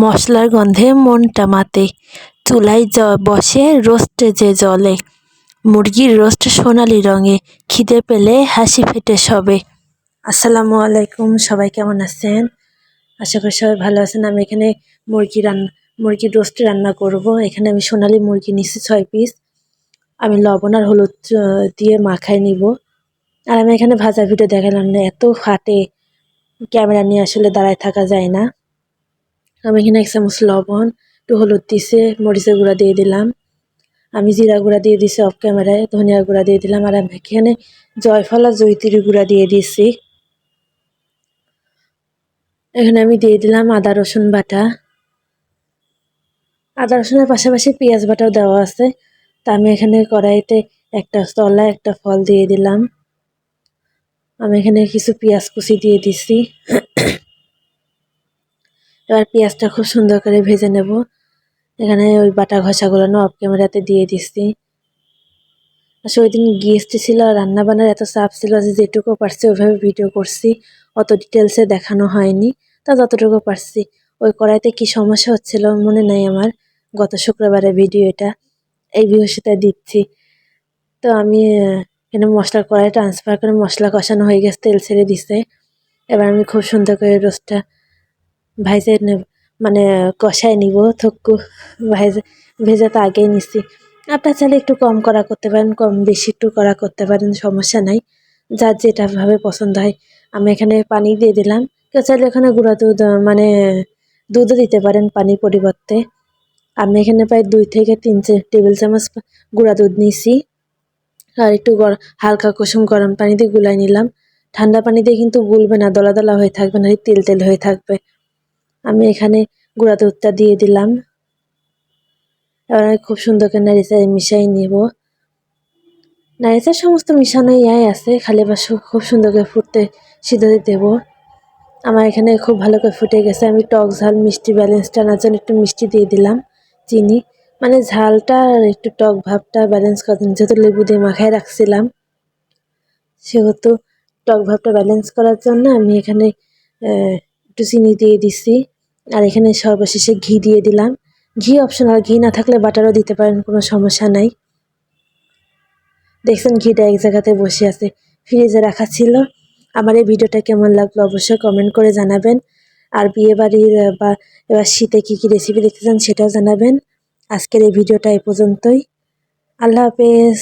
মশলার গন্ধে মনটা মাতে। চুলায় জ, বসে রোস্টে যে জলে। মুরগির রোস্ট সোনালি রঙে, খিদে পেলে হাসি ফেটে সবে। আসসালামু আলাইকুম, সবাই কেমন আছেন? আশা করি সবাই ভালো আছেন। আমি এখানে মুরগি রান্না মুরগির রোস্ট রান্না করব। এখানে আমি সোনালি মুরগি নিছি ছয় পিস। আমি লবণ আর হলুদ দিয়ে মাখায় নিব। আর আমি এখানে ভাজা ভিডিও দেখালাম না, এত ফাটে। ক্যামেরা নিয়ে আসলে দাঁড়ায় থাকা যায় না। আমি এখানে এক চামচ লবণ, একটু হলুদ দিছে, মরিচের গুঁড়া দিয়ে দিলাম। আমি জিরা গুঁড়া দিয়ে দিছি অফ ক্যামেরায় ধনিয়া গুঁড়া দিয়ে দিলাম। আর আমি এখানে জয়ফল আর জৈতির গুঁড়া দিয়ে দিছি। এখানে আমি দিয়ে দিলাম আদা, রসুন বাটা। আদা, রসুনের পাশাপাশি পেঁয়াজ বাটাও দেওয়া আছে। তা আমি এখানে কড়াইতে একটা তলা একটা ফল দিয়ে দিলাম। আমি এখানে কিছু পেঁয়াজ কুচি দিয়ে দিছি। এবার পেঁয়াজটা খুব সুন্দর করে ভেজে নেব। এখানে ওই বাটা ঘষাগুলো না অফ ক্যামেরাতে দিয়ে দিচ্ছি। আসলে ওই দিন গেস্ট ছিল রান্না বান্নার এত চাপ ছিল যে যেটুকু পারছি ওইভাবে ভিডিও করছি। অত ডিটেলসে দেখানো হয়নি, তা যতটুকু পারছি। ওই কড়াইতে কি সমস্যা হচ্ছিল মনে নাই আমার। গত শুক্রবারে ভিডিও এটা, এই বৃহস্পতিবার দিচ্ছি। তো আমি, এখানে মশলার কড়াই ট্রান্সফার করে মশলা কষানো হয়ে গেছে, তেল ছেড়ে দিছে। এবার আমি খুব সুন্দর করে রোস্টটা ভাইজে মানে কষায় নিব, থক্কু ভাইজে, ভেজে তো আগেই নিছি। আপনার চাইলে একটু কম করা করতে পারেন, কম বেশি একটু করা করতে পারেন, সমস্যা নাই। যার যেটা ভাবে পছন্দ হয়। আমি এখানে পানি দিয়ে দিলাম। কেউ চাইলে এখানে গুঁড়া দুধ মানে দুধও দিতে পারেন পানির পরিবর্তে। আমি এখানে প্রায় দুই থেকে তিন টেবিল চামচ গুঁড়া দুধ নিছি। আর একটু হালকা কুসুম গরম পানি দিয়ে গুলাই নিলাম। ঠান্ডা পানি দিয়ে কিন্তু গুলবে না দলা দলা হয়ে থাকবে না তেল তেল হয়ে থাকবে। আমি এখানে গুঁড়া দুধটা দিয়ে দিলাম। এবার আমি খুব সুন্দর করে নাড়িয়ে মিশাই নিব। নাড়িয়ে সমস্ত মিশানো ইয়াই আছে, খালি বাস খুব সুন্দর করে ফুটতে সিদ্ধ দিয়ে দেবো। আমার এখানে খুব ভালো করে ফুটে গেছে। আমি টক ঝাল, মিষ্টি ব্যালেন্সটা আনার জন্য একটু মিষ্টি দিয়ে দিলাম, চিনি। মানে ঝালটা আর একটু টক ভাবটা ব্যালেন্স করার জন্য যেহেতু লেবু দিয়ে মাখায় রাখছিলাম, সেহেতু টক ভাবটা ব্যালেন্স করার জন্য আমি এখানে একটু চিনি দিয়ে দিছি। আর এখানে সর্বশেষে ঘি দিয়ে দিলাম। ঘি অপশনাল ঘি না থাকলে বাটারও দিতে পারেন, কোনো সমস্যা নাই। দেখছেন ঘিটা এক জায়গাতে বসে আছে ফ্রিজে রাখা ছিল। আমার এই ভিডিওটা কেমন লাগল অবশ্যই কমেন্ট করে জানাবেন। আর বিয়ে বাড়ির বা এবার শীতে কী কী রেসিপি দেখতে চান সেটাও জানাবেন। আজকের এই ভিডিওটা এ পর্যন্তই। আল্লাহ হাফেজ।